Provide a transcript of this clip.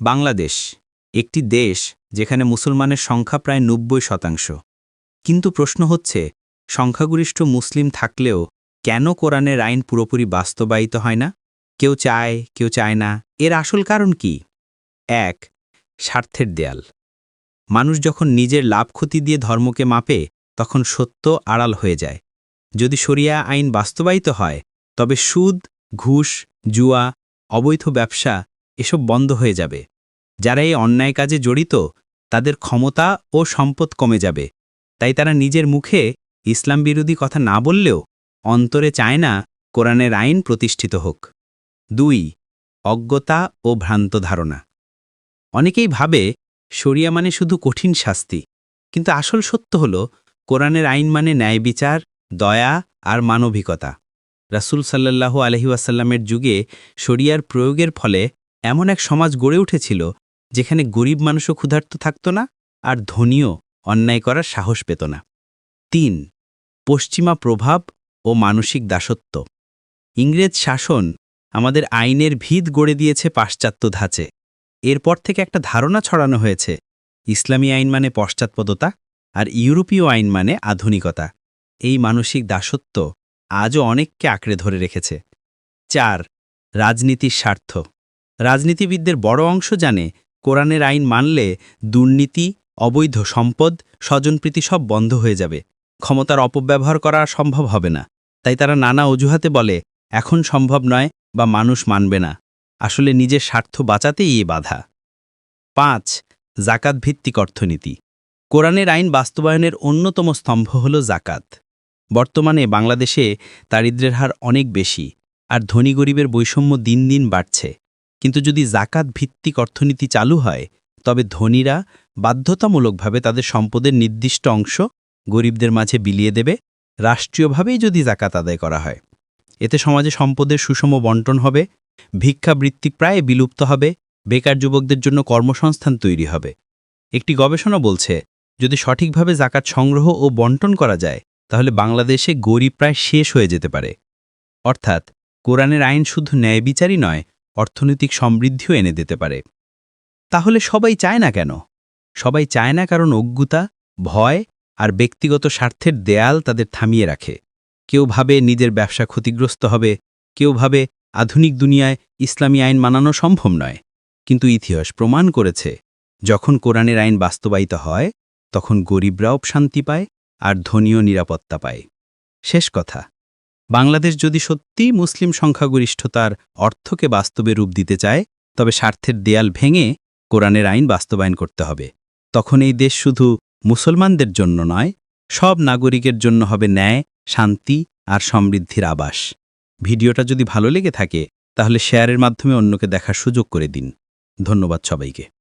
বাংলাদেশ, একটি দেশ যেখানে মুসলমানের সংখ্যা প্রায় নব্বই শতাংশ। কিন্তু প্রশ্ন হচ্ছে, সংখ্যাগরিষ্ঠ মুসলিম থাকলেও কেন কোরআনের আইন পুরোপুরি বাস্তবায়িত হয় না? কেউ চায় কেউ চায় না, এর আসল কারণ কি? এক, স্বার্থের দেয়াল। মানুষ যখন নিজের লাভ ক্ষতি দিয়ে ধর্মকে মাপে, তখন সত্য আড়াল হয়ে যায়। যদি শরিয়া আইন বাস্তবায়িত হয়, তবে সুদ, ঘুষ, জুয়া, অবৈধ ব্যবসা এসব বন্ধ হয়ে যাবে। যারা এই অন্যায় কাজে জড়িত, তাদের ক্ষমতা ও সম্পদ কমে যাবে। তাই তারা নিজের মুখে ইসলাম বিরোধী কথা না বললেও অন্তরে চায় না কোরআনের আইন প্রতিষ্ঠিত হোক। দুই, অজ্ঞতা ও ভ্রান্ত ধারণা। অনেকেই ভাবে শরিয়া মানে শুধু কঠিন শাস্তি, কিন্তু আসল সত্য হল কোরআনের আইন মানে ন্যায় বিচার, দয়া আর মানবিকতা। রাসূল সাল্লাল্লাহু আলহিউসাল্লামের যুগে শরিয়ার প্রয়োগের ফলে এমন এক সমাজ গড়ে উঠেছিল যেখানে গরিব মানুষও ক্ষুধার্ত থাকত না আর ধনীও অন্যায় করার সাহস পেত না। তিন, পশ্চিমা প্রভাব ও মানসিক দাসত্ব। ইংরেজ শাসন আমাদের আইনের ভিত গড়ে দিয়েছে পাশ্চাত্য ধাঁচে। এরপর থেকে একটা ধারণা ছড়ানো হয়েছে, ইসলামী আইন মানে পশ্চাৎপদতা আর ইউরোপীয় আইন মানে আধুনিকতা। এই মানসিক দাসত্ব আজও অনেককে আঁকড়ে ধরে রেখেছে। চার, রাজনীতির স্বার্থ। রাজনীতিবিদদের বড় অংশ জানে, কোরআনের আইন মানলে দুর্নীতি, অবৈধ সম্পদ, স্বজনপ্রীতি সব বন্ধ হয়ে যাবে। ক্ষমতার অপব্যবহার করা সম্ভব হবে না। তাই তারা নানা অজুহাতে বলে, এখন সম্ভব নয় বা মানুষ মানবে না। আসলে নিজের স্বার্থ বাঁচাতেই এ বাধা। পাঁচ জাকাত ভিত্তিক অর্থনীতি। কোরআনের আইন বাস্তবায়নের অন্যতম স্তম্ভ হল জাকাত। বর্তমানে বাংলাদেশে দারিদ্র্যের হার অনেক বেশি, আর ধনী গরিবের বৈষম্য দিন দিন বাড়ছে। কিন্তু যদি জাকাত ভিত্তিক অর্থনীতি চালু হয়, তবে ধনীরা বাধ্যতামূলকভাবে তাদের সম্পদের নির্দিষ্ট অংশ গরিবদের মাঝে বিলিয়ে দেবে, রাষ্ট্রীয়ভাবেই যদি জাকাত আদায় করা হয়। এতে সমাজে সম্পদের সুষম বন্টন হবে, ভিক্ষাবৃত্তি প্রায় বিলুপ্ত হবে, বেকার যুবকদের জন্য কর্মসংস্থান তৈরি হবে। একটি গবেষণা বলছে, যদি সঠিকভাবে জাকাত সংগ্রহ ও বন্টন করা যায়, তাহলে বাংলাদেশে গরিব প্রায় শেষ হয়ে যেতে পারে। অর্থাৎ কোরআনের আইন শুধু ন্যায় বিচারই নয় অর্থনৈতিক সমৃদ্ধিও এনে দিতে পারে। তাহলে সবাই চায় না কেন? সবাই চায় না কারণ অজ্ঞতা, ভয় আর ব্যক্তিগত স্বার্থের দেয়াল তাদের থামিয়ে রাখে। কেউ ভাবে নিজের ব্যবসা ক্ষতিগ্রস্ত হবে, কেউ ভাবে আধুনিক দুনিয়ায় ইসলামী আইন মানানো সম্ভব নয়। কিন্তু ইতিহাস প্রমাণ করেছে, যখন কোরআনের আইন বাস্তবায়িত হয়, তখন গরিবরাও শান্তি পায় আর ধনীয় নিরাপত্তা পায়। শেষ কথা। বাংলাদেশ যদি সত্যিই মুসলিম সংখ্যাগরিষ্ঠতার অর্থকে বাস্তবে রূপ দিতে চায়, তবে স্বার্থের দেয়াল ভেঙে কোরআনের আইন বাস্তবায়ন করতে হবে। তখন এই দেশ শুধু মুসলমানদের জন্য নয়, সব নাগরিকের জন্য হবে ন্যায়, শান্তি আর সমৃদ্ধির আবাস। ভিডিওটা যদি ভালো লেগে থাকে, তাহলে শেয়ারের মাধ্যমে অন্যকে দেখার সুযোগ করে দিন। ধন্যবাদ সবাইকে।